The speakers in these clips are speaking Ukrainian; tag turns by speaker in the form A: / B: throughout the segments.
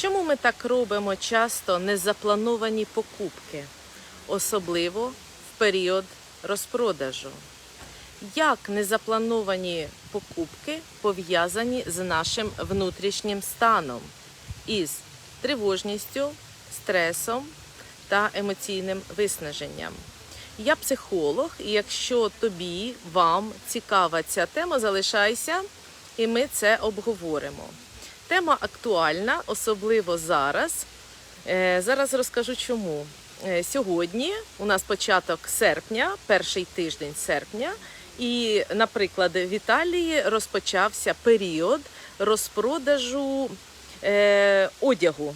A: Чому ми так робимо часто незаплановані покупки, особливо в період розпродажу? Як незаплановані покупки пов'язані з нашим внутрішнім станом із тривожністю, стресом та емоційним виснаженням? Я психолог, і якщо тобі, вам цікава ця тема, залишайся, і ми це обговоримо. Тема актуальна, особливо зараз. Е, Зараз розкажу чому. Е, Сьогодні у нас початок серпня, перший тиждень серпня, і, наприклад, в Італії розпочався період розпродажу е, одягу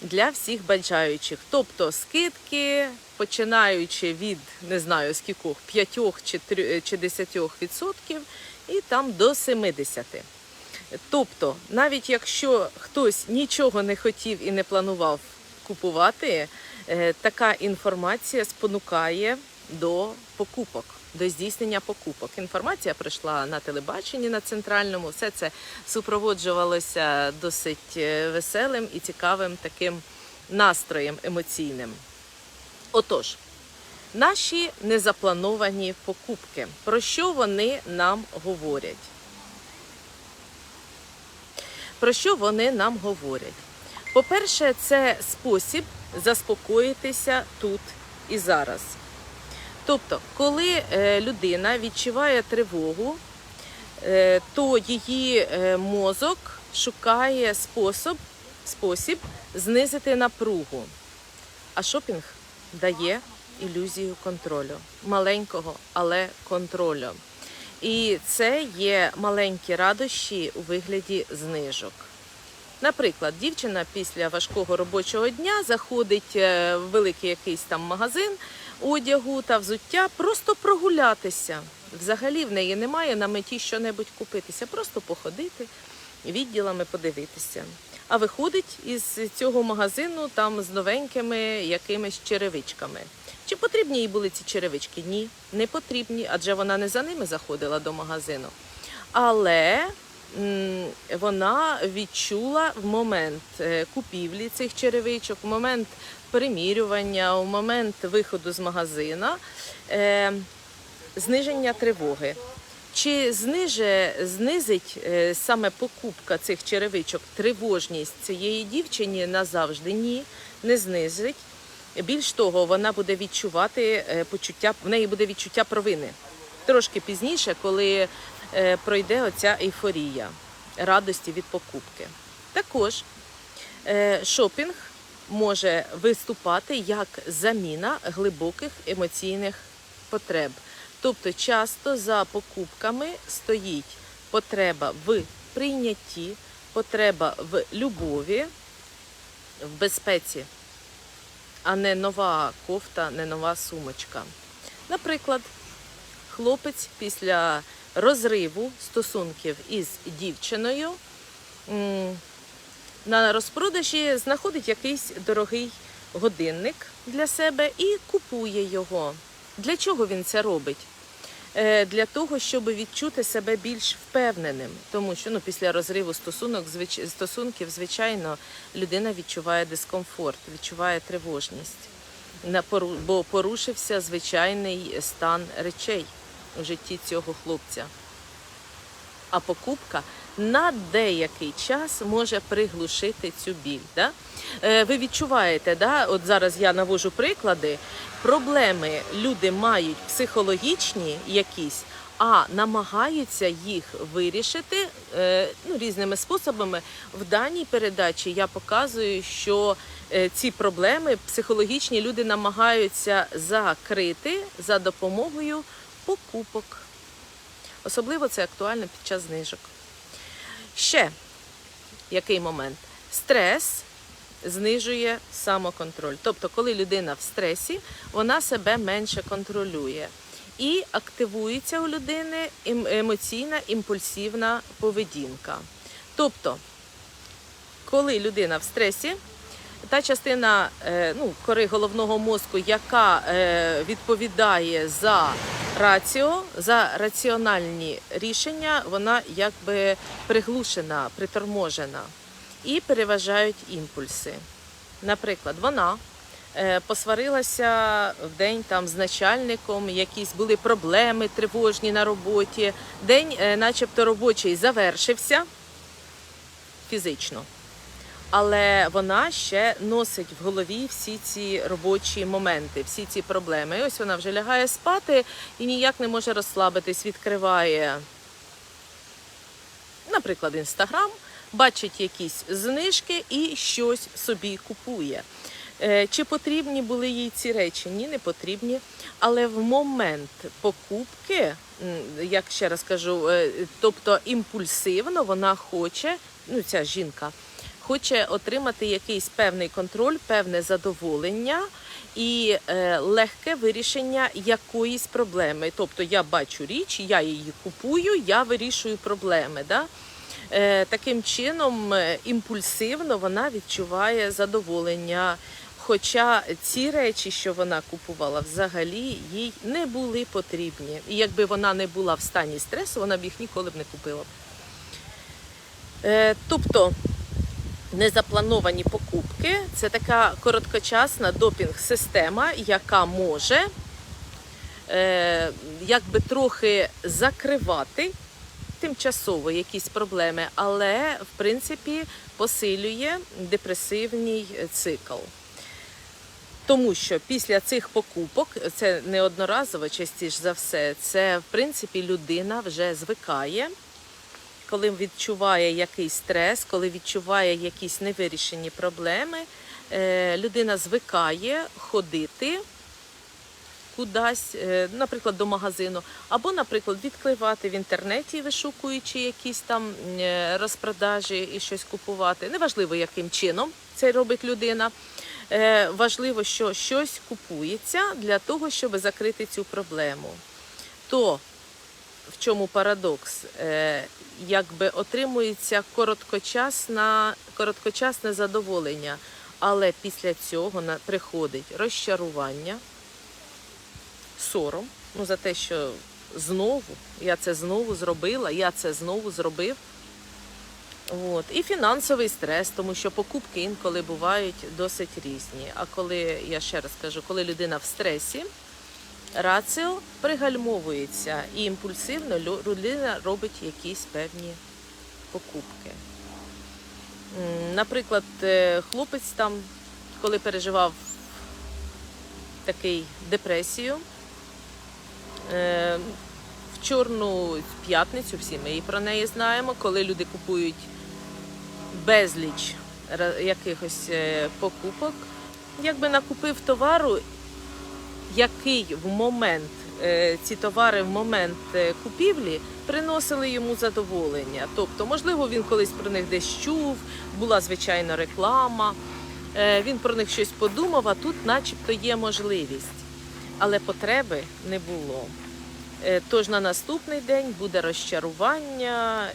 A: для всіх бажаючих. Тобто скидки, починаючи від не знаю скількох, 5 чи 3 чи 10 відсотків, і там до 70. Тобто, навіть якщо хтось нічого не хотів і не планував купувати, е, така інформація спонукає до покупок, до здійснення покупок. Інформація прийшла на телебаченні на центральному. Все це супроводжувалося досить е, веселим і цікавим таким настроєм емоційним. Отож, наші незаплановані покупки. Про що вони нам говорять? Про що вони нам говорять? По-перше, це спосіб заспокоїтися тут і зараз. Тобто, коли е, людина відчуває тривогу, е, то її е, мозок шукає спосіб, спосіб знизити напругу. А шопінг дає ілюзію контролю, маленького, але контролю. І це є маленькі радощі у вигляді знижок. Наприклад, дівчина після важкого робочого дня заходить е, в великий якийсь там магазин одягу та взуття, просто прогулятися. Взагалі в неї немає на меті що-небудь купитися, просто походити відділами подивитися. А виходить із цього магазину там з новенькими якимись черевичками. Чи потрібні їй були ці черевички? Ні, не потрібні, адже вона не за ними заходила до магазину. Але вона відчула в момент е, купівлі цих черевичок, в момент примірювання, в момент виходу з магазина е, зниження тривоги. Чи зниже, знизить е, саме покупка цих черевичок тривожність цієї дівчині назавжди? Ні, не знизить. Більш того, вона буде відчувати е, почуття, в неї буде відчуття провини. Трошки пізніше, коли е, пройде оця ейфорія радості від покупки. Також шопінг може виступати як заміна глибоких емоційних потреб. Тобто часто за покупками стоїть потреба в прийнятті, потреба в любові, в безпеці, а не нова кофта, не нова сумочка. Наприклад, хлопець після розриву стосунків із дівчиною на розпродажі знаходить якийсь дорогий годинник для себе і купує його. Для чого він це робить? Е, Для того, щоб відчути себе більш впевненим, тому що ну, після розриву стосунок, стосунків, звичайно, людина відчуває дискомфорт, відчуває тривожність, бо порушився звичайний стан речей у житті цього хлопця. А покупка на деякий час може приглушити цю біль. Да? Е, Ви відчуваєте, да? от зараз я навожу приклади. Проблеми люди мають психологічні якісь, а намагаються їх вирішити е, ну, різними способами. В даній передачі я показую, що е, ці проблеми психологічні люди намагаються закрити за допомогою покупок. Особливо це актуально під час знижок. Ще який момент? Стрес знижує самоконтроль. Тобто, коли людина в стресі, вона себе менше контролює. І активується у людини ем- емоційна імпульсивна поведінка. Тобто, коли людина в стресі, та частина е, ну, кори головного мозку, яка е, відповідає за раціо, за раціональні рішення, вона якби приглушена, приторможена. і переважають імпульси. Наприклад, вона е, посварилася в день там з начальником, якісь були проблеми тривожні на роботі. День, е, начебто, робочий завершився фізично. Але вона ще носить в голові всі ці робочі моменти, всі ці проблеми. І ось вона вже лягає спати і ніяк не може розслабитись, відкриває, наприклад, інстаграм, бачить якісь знижки і щось собі купує. Е, Чи потрібні були їй ці речі? Ні, не потрібні. Але в момент покупки, як ще раз кажу, е, тобто імпульсивно вона хоче, ну ця жінка, хоче отримати якийсь певний контроль, певне задоволення і е, легке вирішення якоїсь проблеми. Тобто я бачу річ, я її купую, я вирішую проблеми. Да? Е, таким чином, е, імпульсивно вона відчуває задоволення. Хоча ці речі, що вона купувала, взагалі їй не були потрібні. І якби вона не була в стані стресу, вона б їх ніколи б не купила. Тобто незаплановані покупки це така короткочасна допінг-система, яка може е, якби трохи закривати тимчасово якісь проблеми, але в принципі посилює депресивний цикл. Тому що після цих покупок, це не одноразово, частіше за все, це в принципі людина вже звикає, коли відчуває якийсь стрес, коли відчуває якісь невирішені проблеми, е, людина звикає ходити кудись, е, наприклад, до магазину, або, наприклад, відкривати в інтернеті, вишукуючи якісь там е, розпродажі і щось купувати. Неважливо, яким чином це робить людина. Важливо, що щось купується для того, щоб закрити цю проблему. То в чому парадокс? Е, Якби отримується короткочасна, короткочасне задоволення, але після цього приходить розчарування, сором ну, за те, що знову я це знову зробила, я це знову зробив. От. І фінансовий стрес, тому що покупки інколи бувають досить різні. А коли, я ще раз кажу, коли людина в стресі, раціо пригальмовується і імпульсивно людина робить якісь певні покупки. Наприклад, е, хлопець там, коли переживав такий депресію, е, в чорну п'ятницю, всі ми і про неї знаємо, коли люди купують безліч якихось е, покупок, якби накупив товару, який в момент е, ці товари в момент е, купівлі приносили йому задоволення. Тобто, можливо, він колись про них десь чув, була звичайна реклама, е, він про них щось подумав, а тут, начебто, є можливість, але потреби не було. Тож на наступний день буде розчарування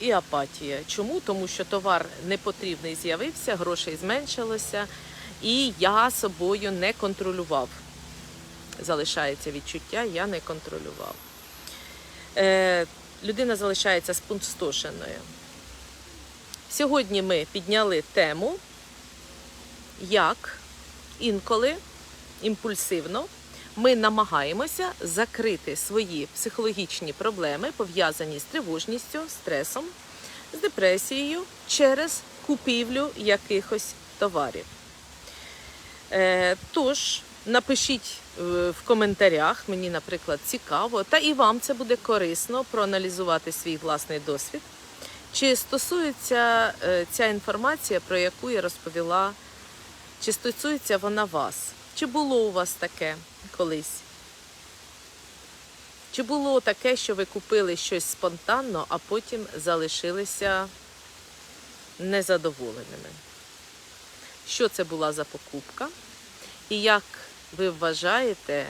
A: і апатія. Чому? Тому що товар непотрібний з'явився, грошей зменшилося, і я собою не контролював. Залишається відчуття, я не контролював. Е, людина залишається спустошеною. Сьогодні ми підняли тему, як інколи імпульсивно ми намагаємося закрити свої психологічні проблеми, пов'язані з тривожністю, стресом, з депресією через купівлю якихось товарів. Е, Тож напишіть е, в коментарях, мені, наприклад, цікаво, та і вам це буде корисно проаналізувати свій власний досвід. Чи стосується е, ця інформація, про яку я розповіла, чи стосується вона вас? Чи було у вас таке колись? Чи було таке, що ви купили щось спонтанно, а потім залишилися незадоволеними? Що це була за покупка? І як ви вважаєте,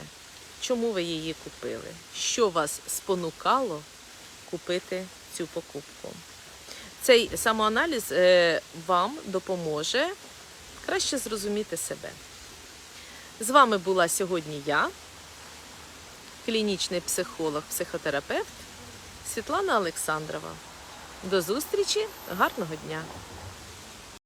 A: чому ви її купили? Що вас спонукало купити цю покупку? Цей самоаналіз е, вам допоможе краще зрозуміти себе. З вами була сьогодні я, клінічний психолог, психотерапевт Світлана Олександрова. До зустрічі, гарного дня!